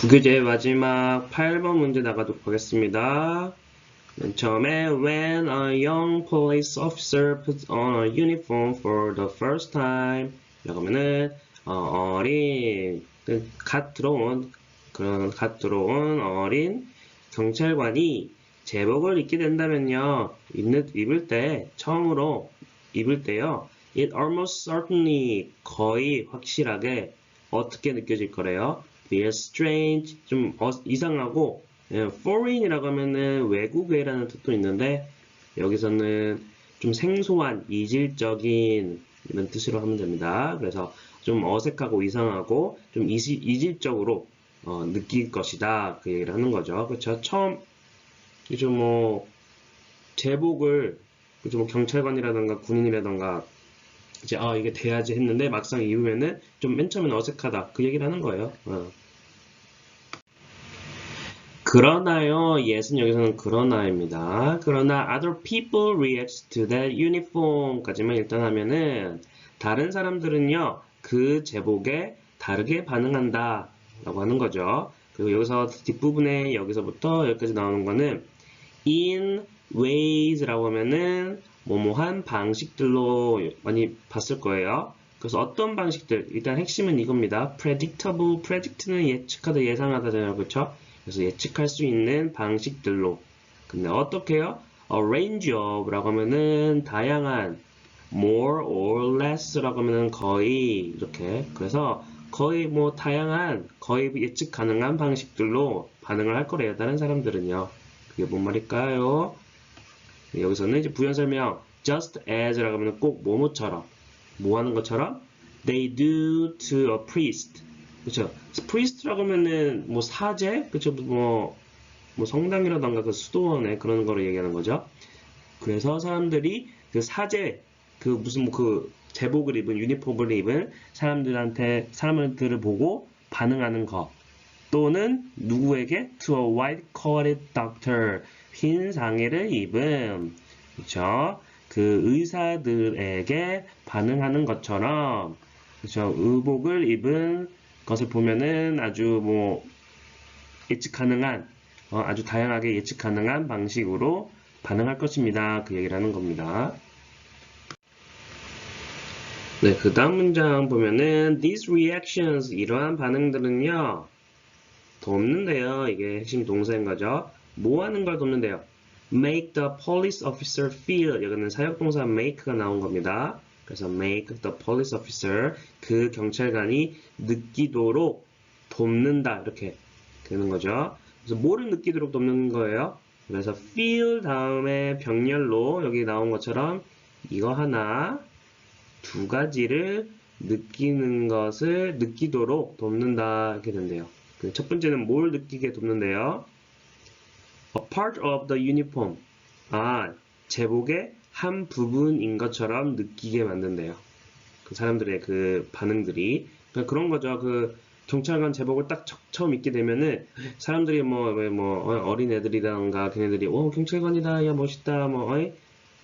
부교재 마지막 8번 문제 나가도록 하겠습니다. 맨 처음에 When a young police officer puts on a uniform for the first time 라고 하면은 어, 린 갓 들어온 그런 갓 들어온 어린 경찰관이 제복을 입게 된다면요. 입는, 입을 때 처음으로 입을 때요. It almost certainly 거의 확실하게 어떻게 느껴질 거래요? Feel strange 좀 어- 이상하고 예, foreign이라고 하면은 외국외라는 뜻도 있는데 여기서는 좀 생소한 이질적인 이런 뜻으로 하면 됩니다. 그래서 좀 어색하고 이상하고 좀 이시, 이질적으로 어, 느낄 것이다 그 얘기를 하는 거죠. 그렇죠? 처음 이제 뭐 제복을 그죠 뭐 경찰관이라던가 군인이라던가 이제 아 이게 돼야지 했는데 막상 입으면은 좀 맨 처음엔 어색하다 그 얘기를 하는 거예요. 어. 그러나요, 예은 여기서는 그러나입니다. 그러나 other people react to that uniform까지만 일단 하면은 다른 사람들은요 그 제복에 다르게 반응한다 라고 하는 거죠. 그리고 여기서 뒷부분에 여기서부터 여기까지 나오는 거는 in ways라고 하면은 뭐뭐한 방식들로 많이 봤을 거예요. 그래서 어떤 방식들 일단 핵심은 이겁니다. predictable, predict는 예측하다 예상하다잖아요. 그렇죠? 그래서 예측할 수 있는 방식들로 근데 어떻게요? a range of라고 하면은 다양한 more or less라고 하면은 거의 이렇게 그래서 거의 뭐 다양한 거의 예측 가능한 방식들로 반응을 할 거래요. 다른 사람들은요. 그게 뭔 말일까요? 여기서는 이제 부연 설명 just as라고 하면 꼭 뭐뭐처럼 뭐 하는 것처럼? They do to a priest. 그렇죠 priest라고 하면은 뭐 사제? 그렇죠 뭐, 뭐 성당이라던가 그 수도원에 그런 거를 얘기하는 거죠. 그래서 사람들이 그 사제 그 무슨 뭐 그 제복을 입은 유니폼을 입은 사람들한테 사람들을 보고 반응하는 거. 또는 누구에게? To a white coated doctor 흰 상의를 입은 그렇죠 그 의사들에게 반응하는 것처럼 그렇죠 의복을 입은 것을 보면은 아주 뭐 예측 가능한 어, 아주 다양하게 예측 가능한 방식으로 반응할 것입니다. 그 얘기를 하는 겁니다. 네, 그 다음 문장 보면은 these reactions 이러한 반응들은요 돕는데요. 이게 핵심 동사인 거죠. 뭐 하는 걸 돕는데요? make the police officer feel 여기는 사역동사 make가 나온 겁니다. 그래서 make the police officer 그 경찰관이 느끼도록 돕는다 이렇게 되는 거죠. 그래서 뭐를 느끼도록 돕는 거예요? 그래서 feel 다음에 병렬로 여기 나온 것처럼 이거 하나 두 가지를 느끼는 것을 느끼도록 돕는다 이렇게 된대요. 그첫 번째는 뭘 느끼게 돕는데요? A part of the uniform. 아, 제복의 한 부분인 것처럼 느끼게 만든대요. 그 사람들의 그 반응들이. 그런 거죠. 그 경찰관 제복을 딱 처- 처음 입게 되면은 사람들이 뭐, 왜 뭐, 어, 어린 애들이라던가 걔네들이, 오, 경찰관이다, 야, 멋있다, 뭐, 어이?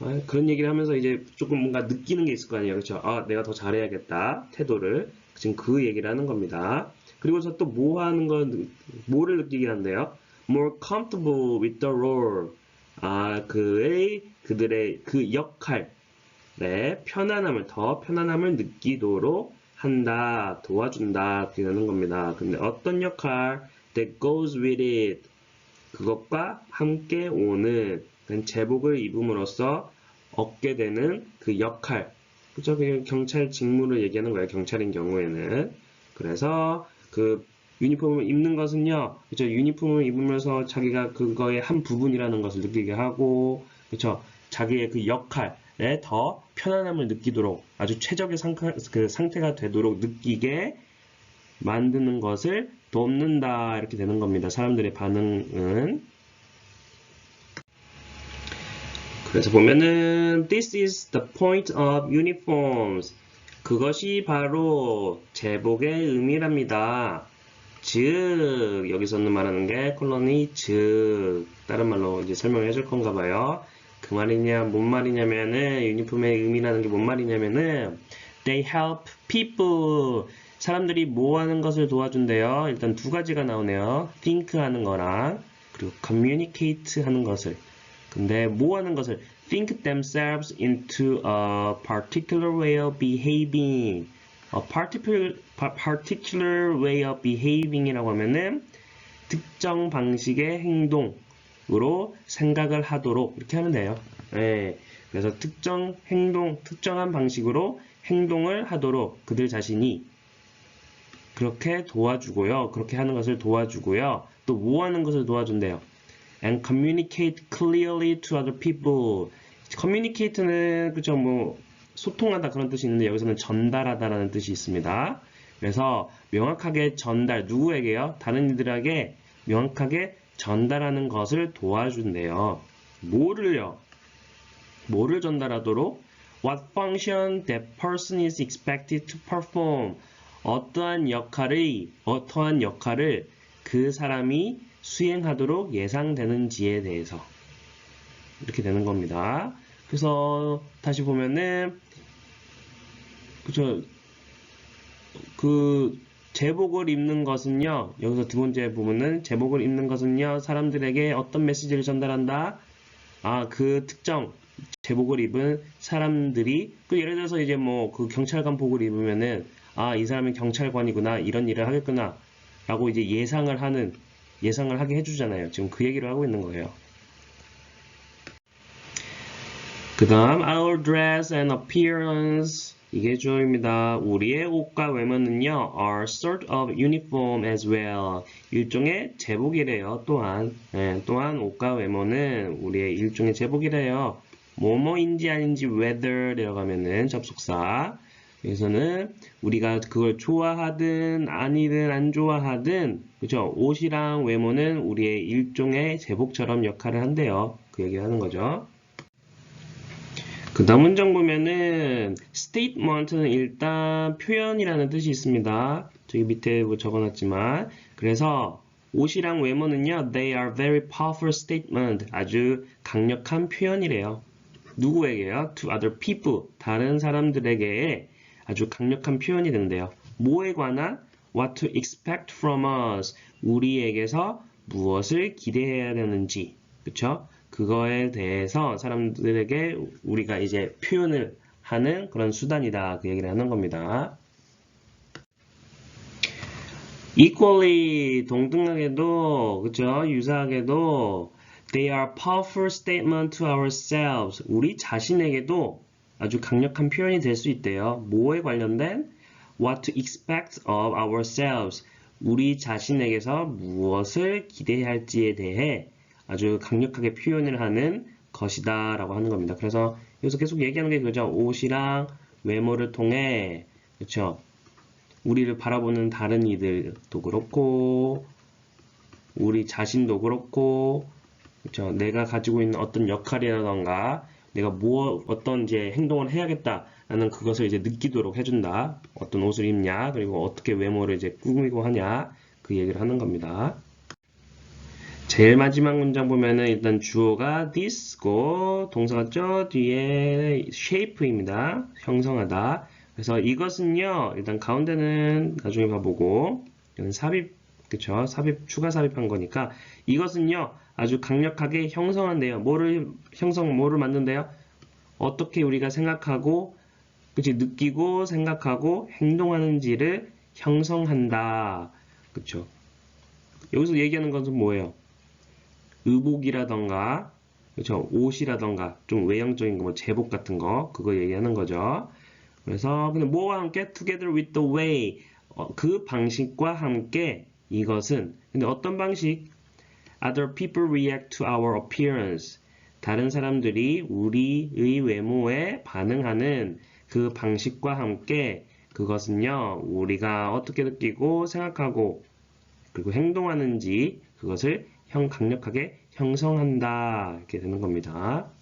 어이? 그런 얘기를 하면서 이제 조금 뭔가 느끼는 게 있을 거 아니에요. 그렇죠? 아, 내가 더 잘해야겠다. 태도를. 지금 그 얘기를 하는 겁니다. 그리고서 또 뭐 하는 건, 뭐를 느끼게 한대요? More comfortable with the role. 아, 그의, 그들의 그 역할의 편안함을, 더 편안함을 느끼도록 한다, 도와준다, 되는 겁니다. 근데 어떤 역할 that goes with it. 그것과 함께 오는 제복을 입음으로써 얻게 되는 그 역할. 그죠? 경찰 직무를 얘기하는 거예요. 경찰인 경우에는. 그래서 그 유니폼을 입는 것은요, 그죠? 유니폼을 입으면서 자기가 그거의 한 부분이라는 것을 느끼게 하고, 그죠? 자기의 그 역할에 더 편안함을 느끼도록 아주 최적의 상태, 그 상태가 되도록 느끼게 만드는 것을 돕는다 이렇게 되는 겁니다. 사람들의 반응은 그래서 보면은 this is the point of uniforms 그것이 바로 제복의 의미랍니다. 즉 여기서는 말하는 게 콜론이 즉 다른 말로 이제 설명해 줄 건가 봐요. 그 말이냐 뭔 말이냐면은 유니폼의 의미라는 게 뭔 말이냐면은 they help people 사람들이 뭐 하는 것을 도와준대요. 일단 두 가지가 나오네요. think 하는 거랑 그리고 communicate 하는 것을. 근데 뭐 하는 것을 think themselves into a particular way of behaving. A particular, particular way of behaving이라고 하면은 특정 방식의 행동으로 생각을 하도록 이렇게 하면 돼요. 예. 그래서 특정 행동, 특정한 방식으로 행동을 하도록 그들 자신이 그렇게 도와주고요. 그렇게 하는 것을 도와주고요. 또 뭐 하는 것을 도와준대요. And communicate clearly to other people. communicate는 그죠 뭐 소통하다 그런 뜻이 있는데 여기서는 전달하다라는 뜻이 있습니다. 그래서 명확하게 전달 누구에게요? 다른 이들에게 명확하게 전달하는 것을 도와준대요. 뭐를요? 뭐를 전달하도록? What function that person is expected to perform. 어떠한 역할을 어떠한 역할을 그 사람이 수행하도록 예상되는지에 대해서 이렇게 되는 겁니다. 그래서 다시 보면은 그죠 그 제복을 입는 것은요 여기서 두 번째 부분은 제복을 입는 것은요 사람들에게 어떤 메시지를 전달한다? 아 그 특정 제복을 입은 사람들이 그 예를 들어서 이제 뭐 그 경찰관 복을 입으면은 아 이 사람은 경찰관이구나 이런 일을 하겠구나 라고 이제 예상을 하는 예상을 하게 해주잖아요. 지금 그 얘기를 하고 있는 거예요 그 다음 our dress and appearance 이게 주어입니다. 우리의 옷과 외모는요 are sort of uniform as well. 일종의 제복이래요. 또한 예, 또한 옷과 외모는 우리의 일종의 제복이래요. 뭐뭐인지 아닌지 whether이라고 하면은 접속사 여기서는 우리가 그걸 좋아하든 아니든 안 좋아하든 그죠 옷이랑 외모는 우리의 일종의 제복처럼 역할을 한대요. 그 얘기를 하는 거죠. 그 다음 문장 보면은 statement는 일단 표현이라는 뜻이 있습니다. 저기 밑에 뭐 적어놨지만 그래서 옷이랑 외모는요 they are very powerful statement 아주 강력한 표현이래요. 누구에게요? to other people 다른 사람들에게 아주 강력한 표현이 된대요. 뭐에 관한 what to expect from us 우리에게서 무엇을 기대해야 되는지 그쵸? 그거에 대해서 사람들에게 우리가 이제 표현을 하는 그런 수단이다. 그 얘기를 하는 겁니다. equally 동등하게도 그죠? 유사하게도 they are powerful statement to ourselves. 우리 자신에게도 아주 강력한 표현이 될 수 있대요. 뭐에 관련된 what to expect of ourselves. 우리 자신에게서 무엇을 기대해야 할지에 대해 아주 강력하게 표현을 하는 것이다 라고 하는 겁니다. 그래서 여기서 계속 얘기하는 게 그죠. 옷이랑 외모를 통해 그렇죠. 우리를 바라보는 다른 이들도 그렇고 우리 자신도 그렇고 그렇죠. 내가 가지고 있는 어떤 역할이라던가 내가 뭐 어떤 이제 행동을 해야겠다라는 그것을 이제 느끼도록 해준다. 어떤 옷을 입냐 그리고 어떻게 외모를 이제 꾸미고 하냐 그 얘기를 하는 겁니다. 제일 마지막 문장 보면은 일단 주어가 this고 동사가 저 뒤에 shape입니다. 형성하다. 그래서 이것은요. 일단 가운데는 나중에 봐보고 이건 삽입 그쵸? 삽입 추가 삽입한 거니까 이것은요. 아주 강력하게 형성한대요. 뭐를 형성 뭐를 만든대요? 어떻게 우리가 생각하고 그치 느끼고 생각하고 행동하는지를 형성한다. 그쵸? 여기서 얘기하는 것은 뭐예요? 의복이라던가 그렇죠? 옷이라던가 좀 외형적인 거 뭐 제복 같은 거 그거 얘기하는 거죠. 그래서 근데 뭐와 함께? Together with the way. 어, 그 방식과 함께 이것은 근데 어떤 방식? Other people react to our appearance. 다른 사람들이 우리의 외모에 반응하는 그 방식과 함께 그것은요 우리가 어떻게 느끼고 생각하고 그리고 행동하는지 그것을 형 강력하게 형성한다 이렇게 되는 겁니다.